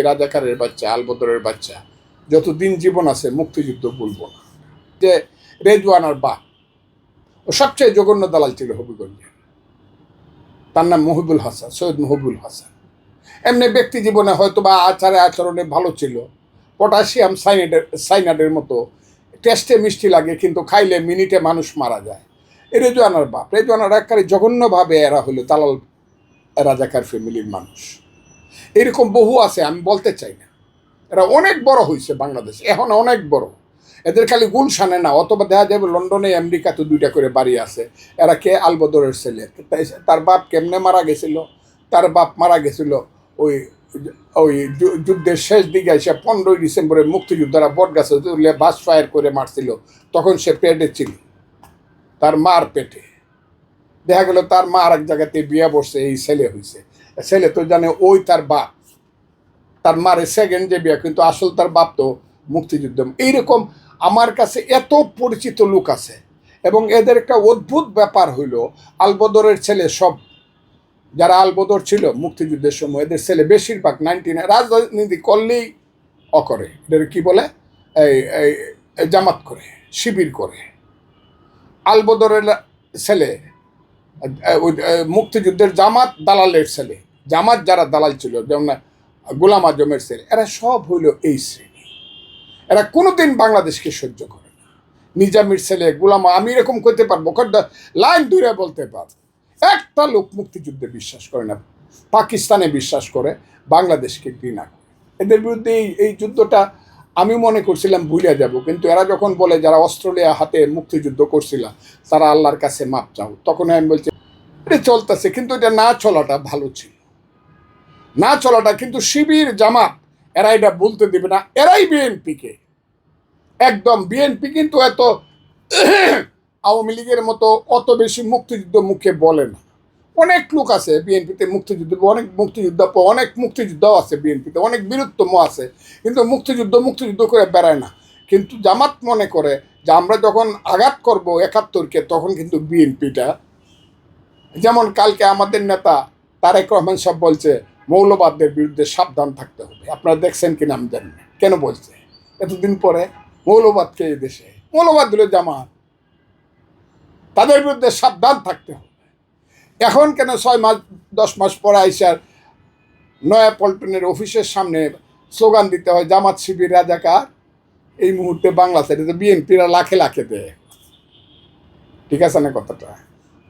রাজাকারের বাচ্চা, আলবদরের বাচ্চা, যতদিন জীবন আছে মুক্তিযুদ্ধ বলব না। যে রেজওয়ানার বা ও সবচেয়ে জঘন্য দালাল ছিল হবিগঞ্জে তার নাম মহিবুল হাসান, সৈয়দ মহিবুল হাসান। এমনি ব্যক্তি জীবনে হয়তো বা আচারে আচরণে ভালো ছিল, পটাশিয়াম সাইনেটের সাইনাডের মতো, টেস্টে মিষ্টি লাগে, কিন্তু খাইলে মিনিটে মানুষ মারা যায়। রেজওয়ানার বাপ রেজওয়ানার একবারে জঘন্যভাবে এরা হলো দালাল, রাজাকার ফ্যামিলির মানুষ। এরকম বহু আছে, আমি বলতে চাই না। এরা অনেক বড় হয়েছে বাংলাদেশ, এখন অনেক বড়। এদের খালি গুলশানে না, অথবা দেখা যাবে লন্ডনে, আমেরিকাতে দুইটা করে বাড়ি আছে। এরা কে? আলবদরের ছেলে। তার বাপ কেমনে মারা গেছিল? তার বাপ মারা গেছিল ওই ওই যুদ্ধের শেষ দিকে এসে পনেরোই ডিসেম্বরে মুক্তিযোদ্ধারা বট গাছে তুলে বাস ফায়ার করে মারছিল। তখন সে পেটে ছিল। তার মার পেটে। দেখা গেল তার মা আর এক জায়গাতে বিয়ে বসছে এই ছেলে হয়েছে ছেলে তো জানে ওই তার বাপ। তার মারে সেকেন্ড যে বিয়ে, কিন্তু আসল তার বাপ তো মুক্তিযুদ্ধ। এইরকম আমার কাছে এত পরিচিত লোক আছে এবং এদের একটা অদ্ভুত ব্যাপার হইল, আলবদরের ছেলে সব, যারা আলবদর ছিল মুক্তিযুদ্ধের সময়, এদের ছেলে বেশিরভাগ নাইনটিন, রাজনীতি করলেই অকরে। এদের কি বলে? এই জামাত করে, শিবির করে। আলবদরের ছেলে মুক্তিযুদ্ধের জামাত দালালের ছেলে। জামাত যারা দালাল ছিল, যেমন গোলাম আজমের ছেলে, এরা সব হইল এই শ্রেণি। এরা কোনোদিন বাংলাদেশকে সহ্য করে না। নিজামির ছেলে, গোলাম, আমি এরকম করতে পারব লাইন দূরে বলতে পারব একটা লোক মুক্তিযুদ্ধে বিশ্বাস করে না, পাকিস্তানে বিশ্বাস করে, বাংলাদেশকে ঘৃণা করে। এদের বিরুদ্ধে এই যুদ্ধটা আমি মনে করছিলাম ভুলে যাব, কিন্তু এরা যখন বলে যারা অস্ট্রেলিয়া হাতে মুক্তিযুদ্ধ করছিল, তারা আল্লাহর কাছে মাপ চাও। তখন আমি বলছি, এটা চলতেছে, কিন্তু এটা না চলাটা ভালো ছিল। না চলাটা, কিন্তু শিবির, জামাত, এরা এটা বলতে দেবে না। এরাই বিএনপিকে একদম বিএনপি কিন্তু এত আওয়ামী লীগের মতো অত বেশি মুক্তিযুদ্ধ মুখে বলে না। অনেক লোক আছে বিএনপিতে মুক্তিযুদ্ধ, অনেক মুক্তিযুদ্ধ, অনেক মুক্তিযুদ্ধও আছে বিএনপিতে অনেক বীরত্বম আছে। কিন্তু মুক্তিযুদ্ধ মুক্তিযুদ্ধ করে বেড়ায় না। কিন্তু জামাত মনে করে যে আমরা যখন আঘাত করব একাত্তরকে, তখন কিন্তু বিএনপিটা যেমন কালকে আমাদের নেতা তারেক রহমান সব বলছে, মৌলবাদদের বিরুদ্ধে সাবধান থাকতে হবে। আপনারা দেখছেন কিনা আমি জানি না। কেন বলছে? এতদিন পরে মৌলবাদকে এই দেশে, মৌলবাদ দিল জামাত। তাদের বিরুদ্ধে সাবধান থাকতে হবে। এখন কেন ছয় মাস, দশ মাস পরে আইসার নয়া পল্টনের অফিসের সামনে স্লোগান দিতে হয়, জামাত শিবির রাজাকার। এই মুহূর্তে বাংলাদেশে এটা তো বিএনপিরা লাখে লাখে দেয়। ঠিক আছে না কথাটা?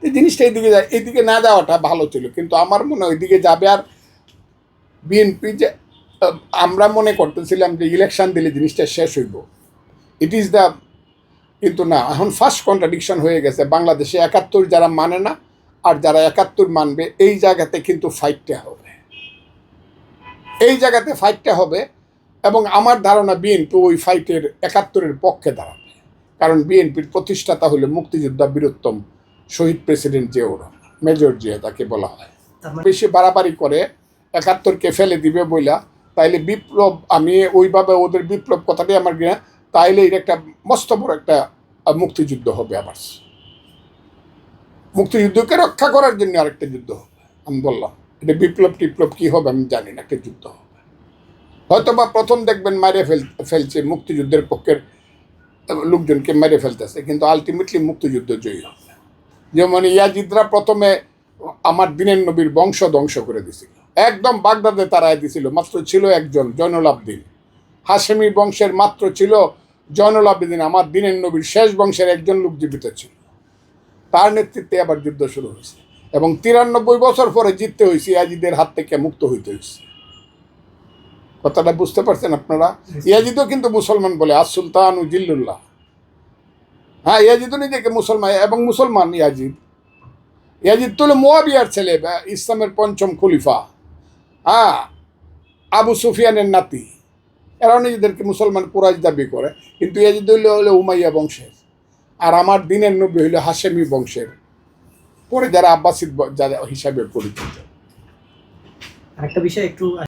এই জিনিসটা এইদিকে যায়, এইদিকে না যাওয়াটা ভালো ছিল, কিন্তু আমার মনে হয় ওইদিকে যাবে আর বিএনপি যে, আমরা মনে করতেছিলাম যে ইলেকশন দিলে জিনিসটা শেষ হইব। ইট ইজ দ্য কিন্তু না, এখন ফার্স্ট কন্ট্রাডিকশন হয়ে গেছে। বাংলাদেশে একাত্তর যারা মানে না আর যারা একাত্তর মানবে এই জায়গাতে কিন্তু ফাইটটা হবে। এই জায়গাতে ফাইটটা হবে এবং আমার ধারণা বিএনপি ওই ফাইটের একাত্তরের পক্ষে দাঁড়াবে। কারণ বিএনপির প্রতিষ্ঠাতা হলে মুক্তিযোদ্ধা বীরত্তম শহীদ প্রেসিডেন্ট জিয়াউর মেজর জিয়া তাকে বলা হয়। মানে বেশি বাড়াবাড়ি করে একাত্তরকে ফেলে দিবে বইলা তাইলে বিপ্লব আমি ওইভাবে ওদের বিপ্লব কথাটাই আমার তাইলে এটা একটা মস্ত বড় একটা মুক্তিযুদ্ধ হবে আবার মুক্তিযুদ্ধকে রক্ষা করার জন্য আরেকটা যুদ্ধ হবে। আমি বললাম, এটা বিপ্লব টিপ্লব কি হবে আমি জানি না, একটা যুদ্ধ হবে। হয়তো বা প্রথম দেখবেন মারে ফেল, ফেলছে, মুক্তিযুদ্ধের পক্ষের লোকজনকে মেরে ফেলতেছে, কিন্তু আলটিমেটলি মুক্তিযুদ্ধ জয়ী হবে যেমন ইয়াজিদরা প্রথমে আমার দিনের নবীর বংশ ধ্বংস করে দিছিল। একদম বাগদাদে তারাই দিছিল, মাত্র ছিল একজন, জয়নুল আবদিন। হাসেমি বংশের মাত্র ছিল জয়নুল আমার দিনের নবীর শেষ বংশের একজন লোক জীবিত ছিল। তার নেতৃত্বে আবার যুদ্ধ শুরু হয়েছে। এবং তিরানব্বই বছর পরে জিততে হয়েছে, ইয়াজিদের হাত থেকে মুক্ত হইতে হয়েছে। কথাটা বুঝতে পারছেন আপনারা? ইয়াজিদও কিন্তু মুসলমান বলে আস সুলতান জিল্লুল্লাহ। হ্যাঁ ইয়াজিদও নিজেকে মুসলমান, এবং মুসলমান ইয়াজিদ। ইয়াজিদ তো মোয়াবিয়ার ছেলে ইসলামের পঞ্চম খলিফা। হ্যাঁ আবু সুফিয়ানের নাতি। এরাও নিজেদেরকে মুসলমান কুরাইশ দাবি করে, কিন্তু ইয়াজিদ হইলে হলো উমাইয়া বংশের। আর আমার দিনের নবী হইল হাসেমি বংশের। পরে যারা আব্বাসিদ হিসাবে পরিচিত। আরেকটা বিষয় একটু